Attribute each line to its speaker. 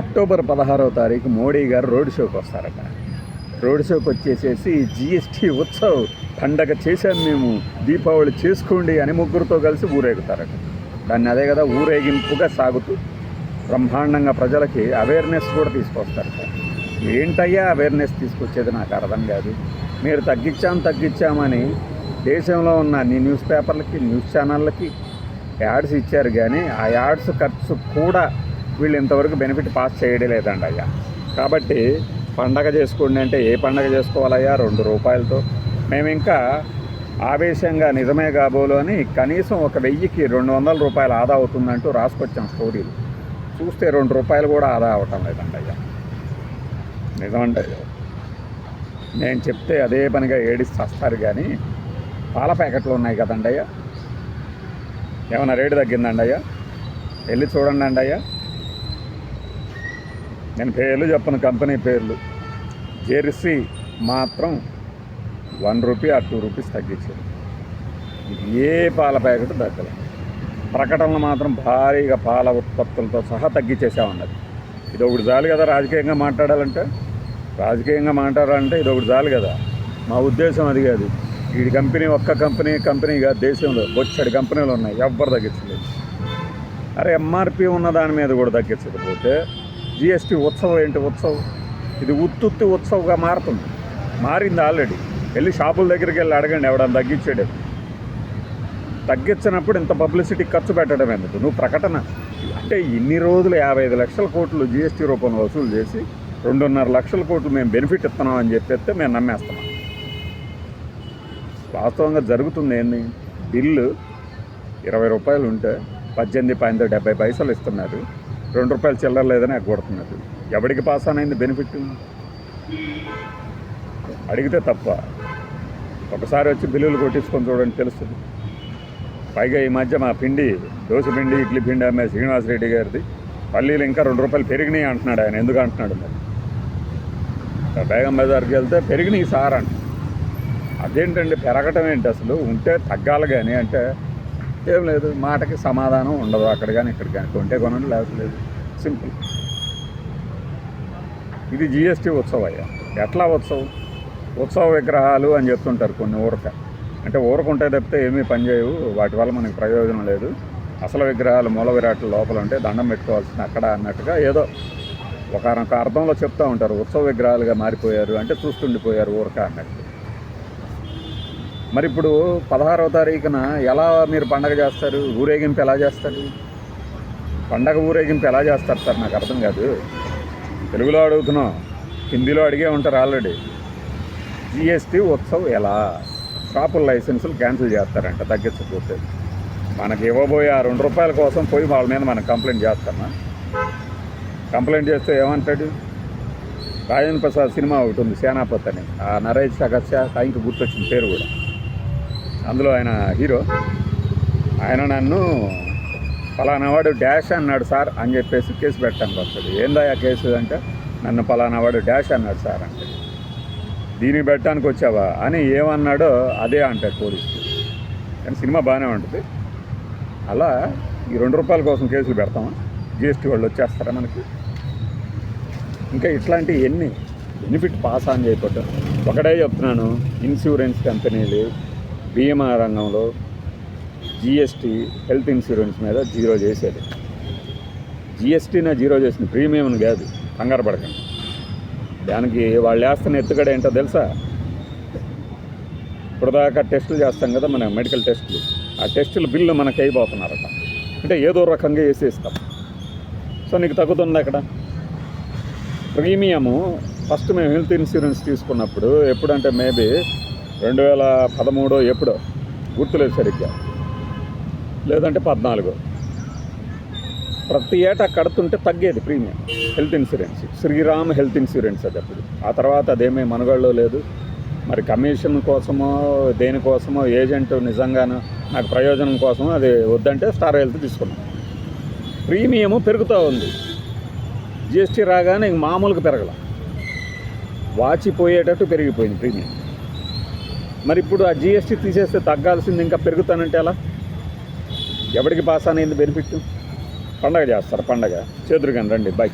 Speaker 1: October పదహారవ తారీఖు మోడీ గారు రోడ్ షోకి వస్తారట. రోడ్ షోకి వచ్చేసేసి జిఎస్టీ ఉత్సవ్ పండగ చేశాం మేము దీపావళి చేసుకోండి అని ముగ్గురితో కలిసి ఊరేగుతారట. దాన్ని అదే కదా ఊరేగింపుగా సాగుతూ బ్రహ్మాండంగా ప్రజలకి అవేర్నెస్ కూడా తీసుకొస్తారట. ఏంటయ్యా అవేర్నెస్ తీసుకొచ్చేది నాకు అర్థం కాదు. మీరు తగ్గించాం తగ్గించామని దేశంలో ఉన్న అన్ని న్యూస్ పేపర్లకి న్యూస్ ఛానళ్ళకి యాడ్స్ ఇచ్చారు కానీ ఆ యాడ్స్ ఖర్చు కూడా వీళ్ళు ఇంతవరకు బెనిఫిట్ పాస్ చేయడం లేదండి అయ్యా. కాబట్టి పండగ చేసుకోండి అంటే ఏ పండగ చేసుకోవాలయ్యా? రెండు రూపాయలతో. మేము ఇంకా ఆవేశంగా నిజమే కాబోలు అని కనీసం ఒక వెయ్యికి రెండు వందల రూపాయలు ఆదా అవుతుందంటూ రాసుకొచ్చాం స్టోరీలు. చూస్తే రెండు రూపాయలు కూడా ఆదా అవటం లేదండి అయ్యా. నిజమంటే నేను చెప్తే అదే పనిగా ఏడిస్తే వస్తారు కానీ పాల ప్యాకెట్లు ఉన్నాయి కదండి అయ్యా. ఏమైనా రేటు తగ్గిందండి అయ్యా? వెళ్ళి చూడండి అండి అయ్యా. నేను పేర్లు చెప్పను కంపెనీ పేర్లు. జెర్సీ మాత్రం వన్ రూపీ ఆ టూ రూపీస్ తగ్గించారు. ఏ పాల ప్యాకెట్ తగ్గలేదు ప్రకటనలు మాత్రం భారీగా పాల ఉత్పత్తులతో సహా తగ్గించేసామన్నది ఇది ఒకటి చాలు కదా రాజకీయంగా మాట్లాడాలంటే? రాజకీయంగా మాట్లాడాలంటే ఇది ఒకటి చాలు కదా. మా ఉద్దేశం అది కాదు. ఈ కంపెనీ ఒక్క కంపెనీ కంపెనీ దేశంలో. బొచ్చడి కంపెనీలు ఉన్నాయి. ఎవ్వరు తగ్గించలేదు. అరే ఎంఆర్పి ఉన్న దాని మీద కూడా తగ్గించకపోతే జిఎస్టీ ఉత్సవం ఏంటి ఉత్సవం? ఇది ఉత్తుత్తి ఉత్సవంగా మారుతుంది. మారింది ఆల్రెడీ. వెళ్ళి షాపుల దగ్గరికి వెళ్ళి అడగండి ఎవడని తగ్గించాడు. తగ్గించినప్పుడు ఇంత పబ్లిసిటీ ఖర్చు పెట్టడం ఎందుకు? నువ్వు ప్రకటన. అంటే ఇన్ని రోజులు యాభై ఐదు లక్షల కోట్లు జిఎస్టీ రూపంలో వసూలు చేసి రెండున్నర లక్షల కోట్లు మేము బెనిఫిట్ ఇస్తున్నాం అని చెప్పేస్తే మేము నమ్మేస్తున్నాం వాస్తవంగా జరుగుతుంది ఏంది? బిల్లు ఇరవై రూపాయలు ఉంటే పద్దెనిమిది పాయింట్ డెబ్బై పైసలు ఇస్తున్నారు. రెండు రూపాయలు చిల్లర లేదని ఎగ్గొడుతున్నారు ఎవడికి పాస్ అనేది బెనిఫిట్ అడిగితే తప్ప. ఒకసారి వచ్చి బిల్లులు కొట్టించుకొని చూడండి తెలుస్తుంది. పైగా ఈ మధ్య మా పిండి దోశ పిండి ఇడ్లీ పిండి అమ్మే శ్రీనివాస్ రెడ్డి గారిది. పల్లీలు ఇంకా రెండు రూపాయలు పెరిగినాయి అంటున్నాడు ఆయన. ఎందుకు అంటున్నాడు మరి? బేగం బజార్కి వెళ్తే పెరిగినాయి సార్ అంట. అదేంటండి పెరగటం ఏంటి అసలు? ఉంటే తగ్గాలి కానీ అంటే ఏం లేదు మాటకి సమాధానం ఉండదు అక్కడ కానీ ఇక్కడ కానీ కొంటే కొనండి లేకపోతే లేదు. సింపుల్. ఇది జిఎస్టీ ఉత్సవం అయ్యా. ఎట్లా ఉత్సవం? ఉత్సవ విగ్రహాలు అని చెప్తుంటారు కొన్ని ఊరక. అంటే ఊరకుంటే తప్పితే ఏమీ పనిచేయవు వాటి వల్ల మనకి ప్రయోజనం లేదు. అసలు విగ్రహాలు మూల విరాట్ల లోపల ఉంటే దండం పెట్టుకోవాల్సింది అక్కడ అన్నట్టుగా ఏదో ఒక అర్థంలో చెప్తూ ఉంటారు. ఉత్సవ విగ్రహాలుగా మారిపోయారు అంటే చూస్తుండిపోయారు ఊరక అన్నట్టు. మరి ఇప్పుడు పదహారవ తారీఖున ఎలా మీరు పండగ చేస్తారు? ఊరేగింపు ఎలా చేస్తారు? పండగ ఊరేగింపు ఎలా చేస్తారు సార్? నాకు అర్థం కాదు. తెలుగులో అడుగుతున్నాం. హిందీలో అడిగే ఉంటారు ఆల్రెడీ. జిఎస్టీ ఉత్సవ్ ఎలా? షాపుల లైసెన్సులు క్యాన్సిల్ చేస్తారంట. తగ్గించకపోతే మనకి ఇవ్వబోయే ఆ రెండు రూపాయల కోసం పోయి వాళ్ళ మీద మనం కంప్లైంట్ చేస్తామా? కంప్లైంట్ చేస్తే ఏమంటాడు? రాజేంద్ర ప్రసాద్ సినిమా ఒకటి ఉంది సేనాపతి అని. ఆ నరేష్ అగస్య ఆయనకి గుర్తొచ్చిన పేరు కూడా. అందులో ఆయన హీరో. ఆయన నన్ను ఫలానా వాడు డాష్ అన్నాడు సార్ అని చెప్పేసి కేసు పెట్టడానికి వస్తుంది ఏందా కేసు అంటే నన్ను ఫలానా వాడు డాష్ అన్నాడు సార్ అంటే. దీన్ని పెట్టడానికి వచ్చావా? అని ఏమన్నాడో అదే అంటాడు పోలీసు కానీ సినిమా బాగానే ఉంటుంది. అలా ఈ రెండు రూపాయల కోసం కేసులు పెడతామా? జిఎస్టీ వాళ్ళు వచ్చేస్తారా మనకి? ఇంకా ఇట్లాంటివి ఎన్ని బెనిఫిట్ పాస్ ఆన్ చేయకపోవటం ఒకటే చెప్తున్నాను. ఇన్సూరెన్స్ కంపెనీలు బీమా రంగంలో జిఎస్టీ హెల్త్ ఇన్సూరెన్స్ మీద జీరో చేసేది. జిఎస్టీనే జీరో చేసింది ప్రీమియం కాదు కంగారు పడకండి. దానికి వాళ్ళు వేస్తున్న ఎత్తుగడ ఏంటో తెలుసా? ఇప్పుడు దాకా టెస్టులు చేస్తాం కదా మన మెడికల్ టెస్టులు. ఆ టెస్టుల బిల్లు మనకి అయిపోతున్నారట. అంటే ఏదో రకంగా వేసేస్తాం. సో నీకు తగ్గుతుంది అక్కడ ప్రీమియము ఫస్ట్ మేము హెల్త్ ఇన్సూరెన్స్ తీసుకున్నప్పుడు ఎప్పుడంటే మేబీ రెండు వేల పదమూడో ఎప్పుడో? గుర్తులేదు సరిగ్గా. లేదంటే పద్నాలుగో. ప్రతి ఏటా కడుతుంటే తగ్గేది premium. Health insurance. Shriram health insurance అది అప్పుడు. ఆ తర్వాత అదేమీ మనుగడలో లేదు. మరి కమిషన్ కోసమో దేనికోసమో ఏజెంట్ నిజంగాను నాకు ప్రయోజనం కోసమో అది వద్దంటే స్టార్ హెల్త్ తీసుకున్నాం. ప్రీమియము పెరుగుతూ ఉంది. జిఎస్టీ రాగానే ఇంక మామూలుగా పెరగల. వాచిపోయేటట్టు పెరిగిపోయింది ప్రీమియం. మరి ఇప్పుడు ఆ జిఎస్టీ తీసేస్తే తగ్గాల్సింది ఇంకా పెరుగుతానంటే ఎలా? ఎవరికి పాస్ అనేది బెనిఫిట్? పండగ చేస్తారు? పండగ. చేతురు కానీ రండి. బై.